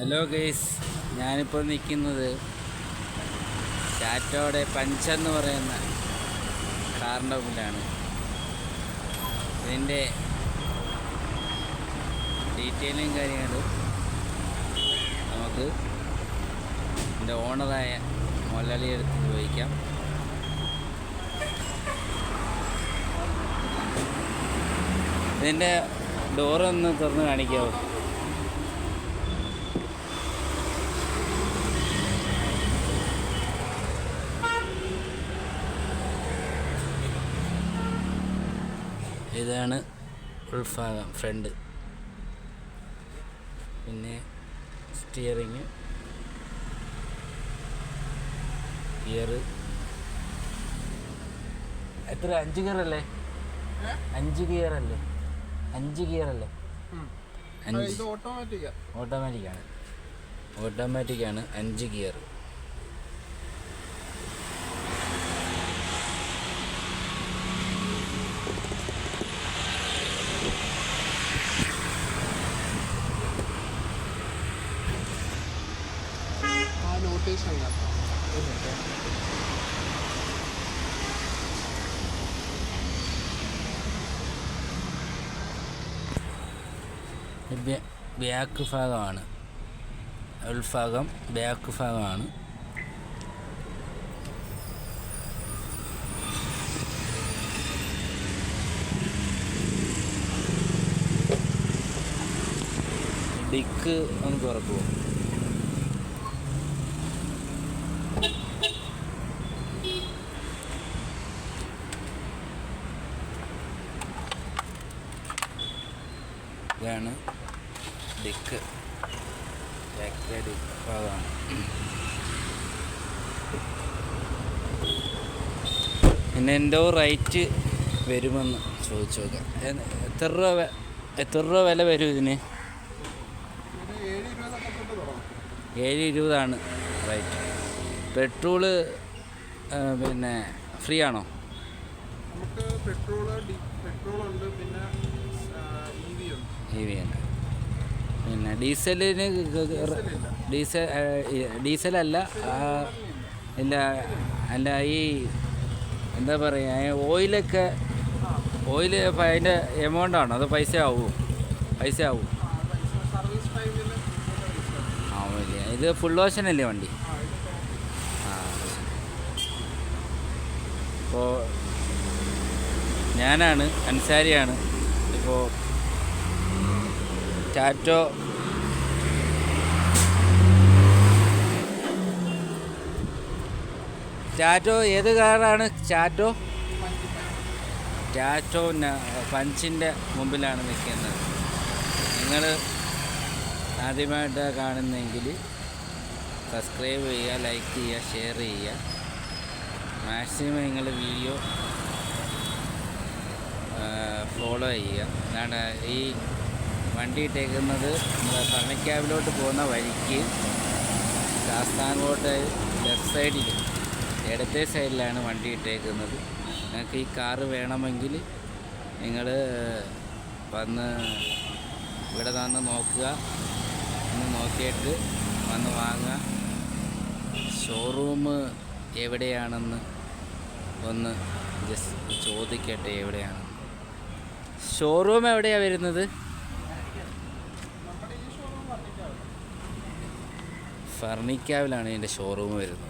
Hello guys ഞാനിപ്പോൾ നിൽക്കുന്നത് ടാറ്റോയുടെ പഞ്ചെന്ന് പറയുന്ന കാറിന്റെ മുമ്പിലാണ്. ഇതിന്റെ ഡീറ്റെയിലും കാര്യങ്ങളും നമുക്ക് എന്റെ ഓണറായ മൊലാളി എടുത്ത് ചോദിക്കാം. ഇതിന്റെ ഡോറൊന്ന് തുറന്ന് കാണിക്കാവോ? ഇതാണ് ഉൾഭാഗം ഫ്രണ്ട്. പിന്നെ സ്റ്റിയറിങ്. ഗിയർ എത്ര? അഞ്ച് ഗിയർ അല്ലേ അഞ്ച് ഗിയർ അല്ലേ അഞ്ച്. ഗിയർ അല്ലേ ഓട്ടോമാറ്റിക്കാണ്. ഓട്ടോമാറ്റിക്കാണ് അഞ്ച് ഗിയർ ആ നോട്ടീസ് ബാക്ക് ഭാഗമാണ്. ഉൾഭാഗം ബാക്ക് ഭാഗമാണ്. ഡിക്ക് ഒന്ന് തുറക്കുമോ ഇതാണ് ഡിക്ക്. ബാക്കിലെ ഡിക്ക് ഭാഗമാണ്. പിന്നെ എന്തോ റേറ്റ് വരുമെന്ന് ചോദിച്ചു നോക്കാം. എത്ര രൂപ എത്ര രൂപ വില വരും ഇതിന്? ഏഴ് ഇരുപതാണ് റേറ്റ് പെട്രോൾ പിന്നെ ഫ്രീ ആണോ? ഡി പെട്രോൾ ഉണ്ട്. പിന്നെ വി പിന്നെ ഡീസലിന് ഡീസൽ ഡീസലല്ല ഇല്ല അല്ല ഈ എന്താ പറയുക ഓയിലൊക്കെ ഓയിൽ അതിന്റെ എമൗണ്ടാണ് അത് പൈസ ആവുമോ പൈസ ആവും. ആവില്ല ഇത് ഫുൾ ഓഷനല്ലേ വണ്ടി? ആ ഞാനാണ് അൻസാരിയാണ്. ഇപ്പോൾ ടാറ്റോ ടാറ്റോ ഏത് കാറാണ് ടാറ്റോ ടാറ്റോ പഞ്ചിന്റെ മുമ്പിലാണ് നിൽക്കുന്നത്. നിങ്ങൾ ആദ്യമായിട്ട് കാണുന്നെങ്കിൽ സബ്സ്ക്രൈബ് ചെയ്യുക ലൈക്ക് ചെയ്യുക ഷെയർ ചെയ്യുക. മാക്സിമം നിങ്ങൾ വീഡിയോ ഫോളോ ചെയ്യുക. അതാണ് ഈ വണ്ടി ഇട്ടേക്കുന്നത് നമ്മുടെ ഭരണിക്കാവിലോട്ട് പോകുന്ന വഴിക്ക് ശാസ്താംകോട്ട് ലെഫ്റ്റ് സൈഡിൽ ഇടത്തെ സൈഡിലാണ് വണ്ടി ഇട്ടേക്കുന്നത്. നിങ്ങൾക്ക് ഈ കാറ് വേണമെങ്കിൽ നിങ്ങൾ വന്ന് ഇവിടെ വന്ന് നോക്കുക. ഒന്ന് നോക്കിയിട്ട് വന്ന് വാങ്ങുക. ഷോറൂം എവിടെയാണെന്ന് ഒന്ന് ജസ്റ്റ് ചോദിക്കട്ടെ എവിടെയാണ്. ഷോറൂം എവിടെയാണ് വരുന്നത്? ഫർണിക്കാവിലാണ് എന്റെ ഷോറൂം വരുന്നത്.